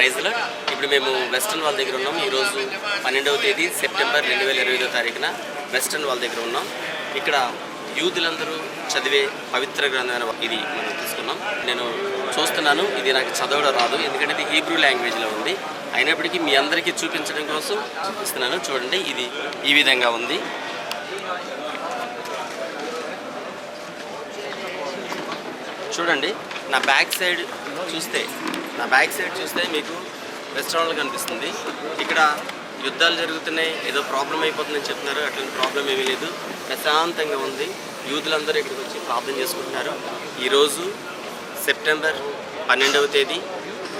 ప్రైజ్లో. ఇప్పుడు మేము వెస్ట్రన్ వాళ్ళ దగ్గర ఉన్నాం. ఈరోజు పన్నెండవ తేదీ సెప్టెంబర్ రెండు వేల ఇరవై ఐదో తారీఖున వెస్ట్రన్ వాళ్ళ దగ్గర ఉన్నాం. ఇక్కడ యూదులందరూ చదివే పవిత్ర గ్రంథమైన ఇది మనం తీసుకున్నాం. నేను చూస్తున్నాను. ఇది నాకు చదవడం రాదు. ఎందుకంటే ఇది హీబ్రూ లాంగ్వేజ్లో ఉంది. అయినప్పటికీ మీ అందరికీ చూపించడం కోసం చూపిస్తున్నాను. చూడండి ఇది ఈ విధంగా ఉంది. చూడండి నా బ్యాక్ సైడ్ చూస్తే నా బ్యాక్ సైడ్ చూస్తే మీకు రెస్టారెంట్ కనిపిస్తుంది. ఇక్కడ యుద్ధాలు జరుగుతున్నాయి. ఏదో ప్రాబ్లం అయిపోతుందని చెప్తున్నారు. అట్లాంటి ప్రాబ్లం ఏమీ లేదు. ప్రశాంతంగా ఉంది. యూతులందరూ ఇక్కడికి వచ్చి ప్రార్థన చేసుకుంటున్నారు. ఈరోజు సెప్టెంబర్ పన్నెండవ తేదీ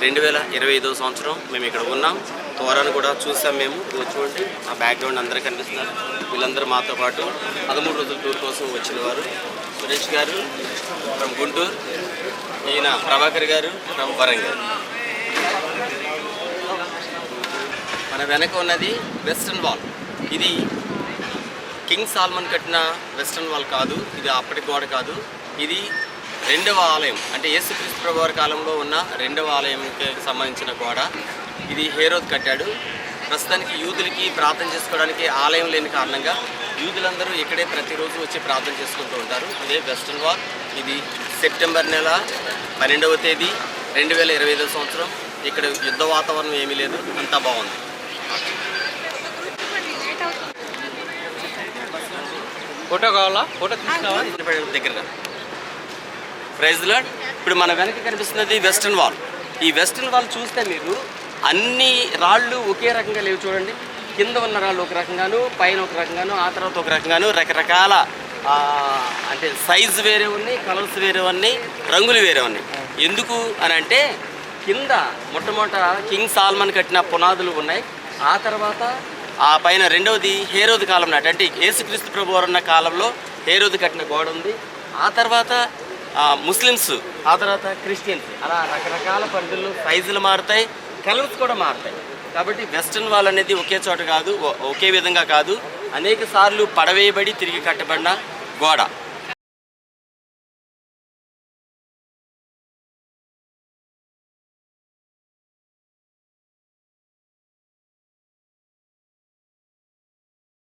రెండు వేల ఇరవై ఐదవ సంవత్సరం మేము ఇక్కడ ఉన్నాం. తోరాను కూడా చూసాం మేము. చూడండి ఆ బ్యాక్గ్రౌండ్ అందరూ కనిపిస్తున్నారు. వీళ్ళందరూ మాతో పాటు పదమూడు రోజుల టూర్ కోసం వచ్చిన వారు. సురేష్ గారు ఫ్రమ్ గుంటూరు ఈయన ప్రభాకర్ గారు ఫ్రమ్ వరంగల్. మన వెనక ఉన్నది వెస్ట్రన్ వాల్ ఇది కింగ్ సాల్మన్ కట్టిన వెస్ట్రన్ వాల్ కాదు ఇది అప్పటి గోడ కాదు. ఇది రెండవ ఆలయం అంటే యేసుక్రీస్తు ప్రభు వారి కాలంలో ఉన్న రెండవ ఆలయంకి సంబంధించిన గోడ. ఇది హేరోద్ కట్టాడు. ప్రస్తుతానికి యూదులకి ప్రార్థన చేసుకోవడానికి ఆలయం లేని కారణంగా యూదులందరూ ఇక్కడే ప్రతిరోజు వచ్చి ప్రార్థన చేసుకుంటూ ఉంటారు. ఇదే వెస్ట్రన్ వాల్ ఇది సెప్టెంబర్ నెల పన్నెండవ తేదీ రెండు వేల ఇరవై ఐదో సంవత్సరం. ఇక్కడ యుద్ధ వాతావరణం ఏమీ లేదు. అంతా బాగుంది. ఫోటో కావాలా? ఫోటో తీసుకురావా దగ్గరగా. Praise Lord. ఇప్పుడు మన వెనక కనిపిస్తున్నది వెస్ట్రన్ వాల్. ఈ వెస్ట్రన్ వాల్ చూస్తే మీరు అన్ని రాళ్ళు ఒకే రకంగా లేవు చూడండి. కింద ఉన్న రాళ్ళు ఒక రకంగాను పైన ఒక రకంగాను ఆ తర్వాత ఒక రకంగాను రకరకాల అంటే సైజ్ వేరే ఉన్నాయి కలర్స్ వేరే ఉన్నాయి రంగులు వేరే ఉన్నాయి. ఎందుకు అని అంటే కింద మొట్టమొదట కింగ్ సాల్మన్ కట్టిన పునాదులు ఉన్నాయి. ఆ తర్వాత ఆ పైన రెండవది హేరోది కాలం నాటి అంటే యేసుక్రీస్తు ప్రభు వారు ఉన్న కాలంలో హేరోది కట్టిన గోడ ఉంది. ఆ తర్వాత ముస్లిమ్స్. ఆ తర్వాత క్రిస్టియన్స్. అలా రకరకాల పరిధుల్లో సైజులు మారుతాయి కలర్స్ కూడా మారుతాయి. కాబట్టి వెస్ట్రన్ వాల్ అనేది ఒకే చోట కాదు ఒకే విధంగా కాదు. అనేక సార్లు పడవేయబడి తిరిగి కట్టబడిన గోడ.